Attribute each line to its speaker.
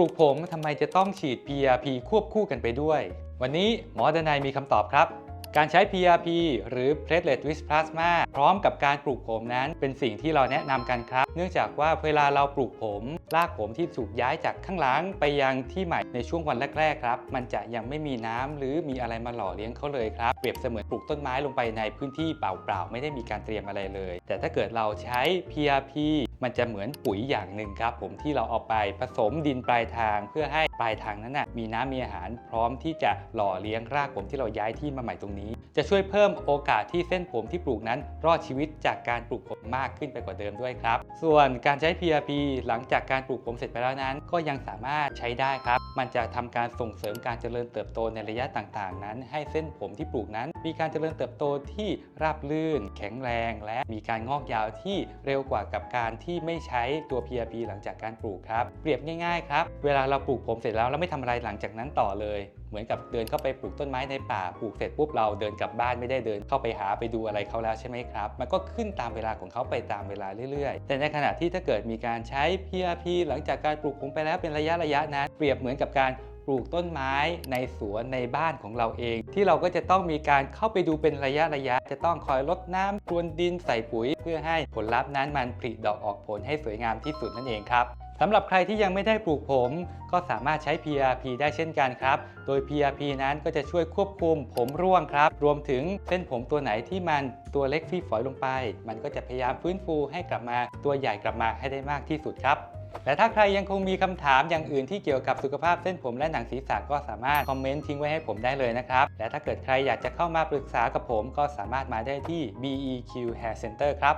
Speaker 1: ลูกผมทำไมจะต้องฉีด PRP ควบคู่กันไปด้วย วันนี้หมอดนัยมีคำตอบครับ การใช้ PRP หรือ Platelet Rich Plasma พร้อมกับการปลูกผมนั้นเป็นสิ่งที่เราแนะนำกันครับเนื่องจากว่าเวลาเราปลูกผมรากผมที่ถูกย้ายจากข้างหลังไปยังที่ใหม่ในช่วงวันแรกๆครับ มันจะยังไม่มีน้ำหรือมีอะไรมาหล่อเลี้ยงเขาเลยครับเปรียบเสมือนปลูกต้นไม้ลงไปในพื้นที่เปล่าๆไม่ได้มีการเตรียมอะไรเลย แต่ถ้าเกิดเราใช้ PRP มันจะเหมือนปุ๋ยอย่างหนึ่งครับ ผมที่เราเอาไปผสมดินปลายทาง เพื่อให้ปลายทางนั้นนะมีน้ำมีอาหารพร้อมที่จะหล่อเลี้ยงรากผมที่เราย้ายที่มาใหม่ตรงนี้ จะช่วยเพิ่มโอกาสที่เส้นผมที่ปลูกนั้น รอดชีวิตจากการปลูกผมมากขึ้นไปกว่าเดิมด้วยครับส่วนการใช้ PRP หลังจากการปลูกผมเสร็จไปแล้วนั้น ก็ยังสามารถใช้ได้ครับ มันจะทำการส่งเสริมการเจริญเติบโตในระยะต่างๆ นั้น ให้เส้นผมที่ปลูกนั้น มีการเจริญเติบโตที่ราบลื่น แข็งแรง และมีการงอกยาวที่เร็วกว่ากับการที่ไม่ใช้ตัว PRP หลังจากการปลูกครับ เปรียบง่ายๆครับ เวลาเราปลูกผมเสร็จแล้วเราไม่ทำอะไรหลังจากนั้นต่อเลย เหมือนกับเดินเข้าไปปลูกต้นไม้ในป่าปลูกเสร็จปุ๊บเราเดินกลับบ้านไม่ได้เดินเข้าไปหาไปดูอะไรเขาแล้วใช่ไหมครับ มันก็ขึ้นตามเวลาของเขาไปตามเวลาเรื่อยๆ แต่ในขณะที่ถ้าเกิดมีการใช้ PRP หลังจากการปลูกผมไปแล้วเป็นระยะระยะนั้น เปรียบเหมือนกับการปลูกต้นไม้ในสวนในบ้านของเราเอง ที่เราก็จะต้องมีการเข้าไปดูเป็นระยะระยะ จะต้องคอยรดน้ำพรวนดินใส่ปุ๋ย เพื่อให้ผลลัพธ์นั้นมันผลิดอกออกผลให้สวยงามที่สุดนั่นเองครับ สำหรับใครที่ยังไม่ได้ปลูกผม ก็สามารถใช้ PRP ได้เช่นกันครับ โดย PRP นั้นก็จะช่วยควบคุมผมร่วงครับ รวมถึงเส้นผมตัวไหนที่มันตัวเล็กฟีฝอยลงไป มันก็จะพยายามฟื้นฟูให้กลับมาตัวใหญ่กลับมาให้ได้มากที่สุดครับและถ้าใครยังคงมีคำถามอย่างอื่นที่เกี่ยวกับสุขภาพเส้นผมและหนังศีรษะก็สามารถคอมเมนต์ทิ้งไว้ให้ผมได้เลยนะครับ และถ้าเกิดใครอยากจะเข้ามาปรึกษากับผมก็สามารถมาได้ที่ BEQ Hair Center ครับ